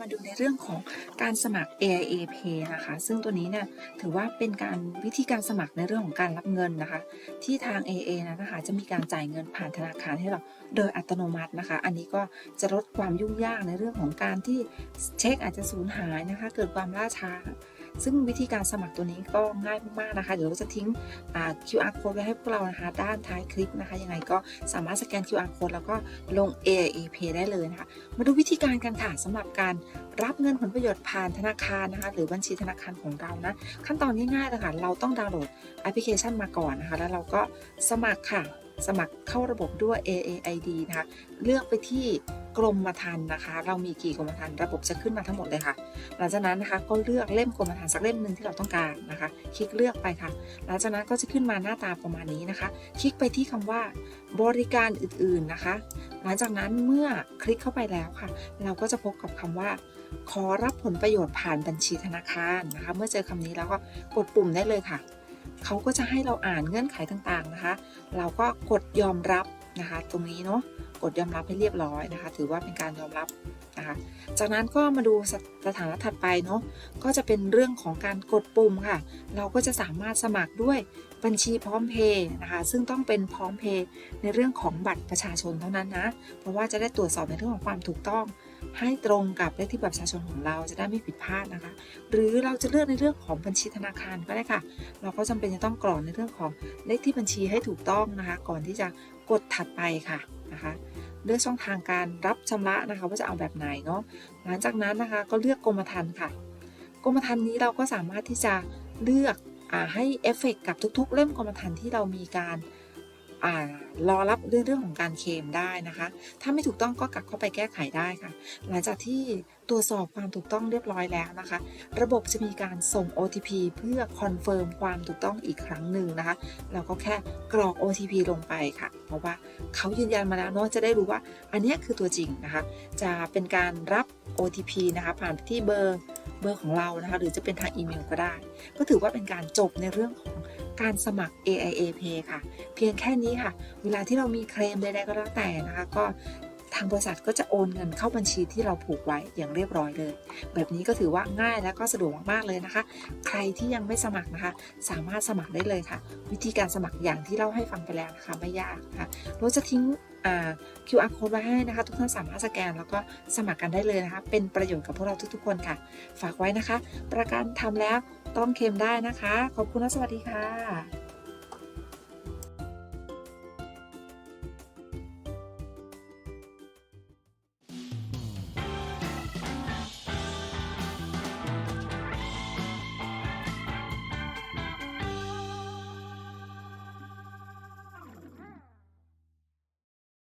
มาดูในเรื่องของการสมัคร AIA Pay นะคะ ซึ่งตัวนี้เนี่ยถือว่าเป็นการวิธีการสมัครในเรื่องของการรับเงินนะคะ ที่ทาง AA นะนะคะจะมีการจ่ายเงินผ่านธนาคารให้เราโดยอัตโนมัตินะคะ อันนี้ก็จะลดความยุ่งยากในเรื่องของการที่เช็คอาจจะสูญหายนะคะ เกิดความล่าช้า ซึ่งวิธีการสมัครตัวนี้ก็ง่ายมากๆนะคะ เดี๋ยวเราจะทิ้ง QR code ไว้ให้พวกเรานะคะด้านท้ายคลิปนะคะยังไงก็สามารถสแกน QR code แล้วก็ลง AIA Pay ได้เลยนะคะ มาดูวิธีการกันค่ะสำหรับการรับเงินผลประโยชน์ผ่านธนาคารนะคะ หรือบัญชีธนาคารของเรานะ ขั้นตอนง่ายๆเลยค่ะเราต้องดาวน์โหลดแอปพลิเคชันมาก่อนนะคะ แล้วเราก็สมัครค่ะ สมัครเข้าระบบด้วย AAID นะคะ เลือกไปที่กรมธรรม์นะคะ เรามีกี่กรมธรรม์ระบบจะขึ้นมาทั้งหมดเลยค่ะ หลังจากนั้นนะคะก็เลือกเล่มกรมธรรม์สักเล่มหนึ่งที่เราต้องการนะคะ คลิกเลือกไปค่ะ หลังจากนั้นก็จะขึ้นมาหน้าตาประมาณนี้นะคะ คลิกไปที่คำว่าบริการอื่นๆนะคะ หลังจากนั้นเมื่อคลิกเข้าไปแล้วค่ะ เราก็จะพบกับคำว่า ขอรับผลประโยชน์ผ่านบัญชีธนาคารนะคะ เมื่อเจอคำนี้แล้วก็กดปุ่มได้เลยค่ะ เขาก็จะให้เราอ่านเงื่อนไขต่างๆนะคะ เราก็กดยอมรับนะคะ ตรงนี้เนาะกดยอมรับให้เรียบร้อยนะคะ ถือว่าเป็นการยอมรับนะคะ จากนั้นก็มาดูสสถานะถัดไปเนาะก็จะเป็นเรื่องของการกดปุ่มค่ะ เราก็จะสามารถสมัครด้วยบัญชีพร้อมเพย์นะคะ ซึ่งต้องเป็นพร้อมเพย์ในเรื่องของบัตรประชาชนเท่านั้นนะ เพราะว่าจะได้ตรวจสอบในเรื่องของความถูกต้อง ให้ตรงกับเลขที่บัตรประชาชนของเราจะได้ไม่ผิดพลาดนะคะ หรือเราจะเลือกในเรื่องของบัญชีธนาคารก็ได้ค่ะ เราก็จำเป็นจะต้องกรอกในเรื่องของเลขที่บัญชีให้ถูกต้องนะคะ ก่อนที่จะกดถัดไปค่ะนะคะ เลือกช่องทางการรับชำระนะคะว่าจะเอาแบบไหนเนาะหลังจากนั้นนะคะก็เลือกกรมธรรม์ค่ะ กรมธรรม์นี้เราก็สามารถที่จะเลือกอให้เอฟเฟกต์กับทุก ๆ เล่มกรมธรรม์ที่เรามีการ รอรับเรื่องเรื่องของการเคลมได้นะคะ ถ้าไม่ถูกต้องก็กลับเข้าไปแก้ไขได้ค่ะ หลังจากที่ตรวจสอบความถูกต้องเรียบร้อยแล้วนะคะ ระบบจะมีการส่ง OTP เพื่อคอนเฟิร์มความถูกต้องอีกครั้งหนึ่งนะคะ เราก็แค่กรอก OTP ลงไปค่ะ เพราะว่าเขายืนยันมาแล้วเนาะจะได้รู้ว่า อันนี้คือตัวจริงนะคะ จะเป็นการรับ OTP นะคะ ผ่านที่เบอร์เบอร์ของเรานะคะ หรือจะเป็นทางอีเมลก็ได้ ก็ถือว่าเป็นการจบในเรื่องของ การสมัคร AIA Pay ค่ะ เพียงแค่นี้ค่ะ เวลาที่เรามีเคลมใดๆก็แล้วแต่นะคะ ก็ทางบริษัทก็จะโอนเงินเข้าบัญชีที่เราผูกไว้อย่างเรียบร้อยเลย แบบนี้ก็ถือว่าง่ายและก็สะดวกมากๆเลยนะคะ ใครที่ยังไม่สมัครนะคะ สามารถสมัครได้เลยค่ะ วิธีการสมัครอย่างที่เล่าให้ฟังไปแล้วนะคะไม่ยากค่ะเราจะทิ้ง QR code ไว้ให้นะคะ ทุกท่านสามารถสแกนแล้วก็สมัครกันได้เลยนะคะ เป็นประโยชน์กับพวกเราทุกๆคนค่ะ ฝากไว้นะคะ ประกันทำแล้ว ต้มเค็มได้นะคะ ขอบคุณและสวัสดีค่ะ